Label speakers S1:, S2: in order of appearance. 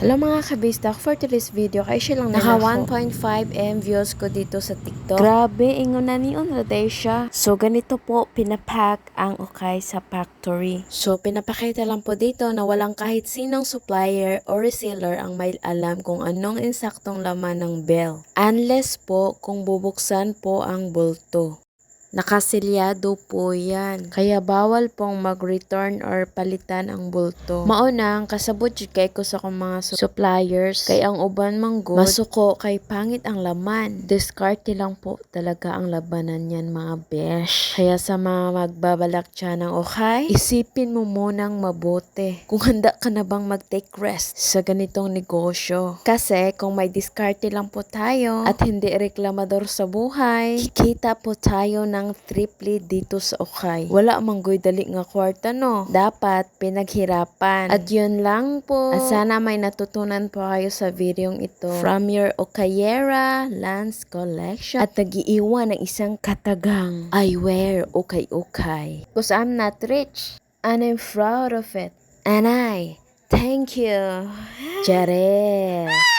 S1: Hello mga kabistak, for today's video, kay siya lang naka 1.5m views ko dito sa TikTok. Grabe, ingon na ni Onraday siya. So, ganito po, pinapack ang ukay sa factory. So, pinapakita lang po dito na walang kahit sinong supplier or reseller ang may alam kung anong insaktong laman ng bell. Unless po kung bubuksan po ang bulto. Nakasilyado po yan. Kaya bawal pong mag-return or palitan ang bulto. Maunang kasabot jud kay ko sa akong mga su- suppliers. Kay ang uban mang good, masuko kay pangit ang laman. Discarte lang po talaga ang labanan yan mga besh. Kaya sa mga magbabalak dyan ng okay, isipin mo munang mabuti. Kung handa ka na bang mag-take rest sa ganitong negosyo. Kasi kung may diskarte lang po tayo at hindi reklamador sa buhay, kikita po tayo ng triple dito sa Okay. Wala manggoy dali nga kwarta no. Dapat pinaghirapan. At yun lang po. At sana may natutunan po kayo sa videong ito from your Okayera Lance Collection at nagiiwan ng isang katagang I wear okay okay. Because I'm not rich and I'm proud of it. And I thank you. Jarel.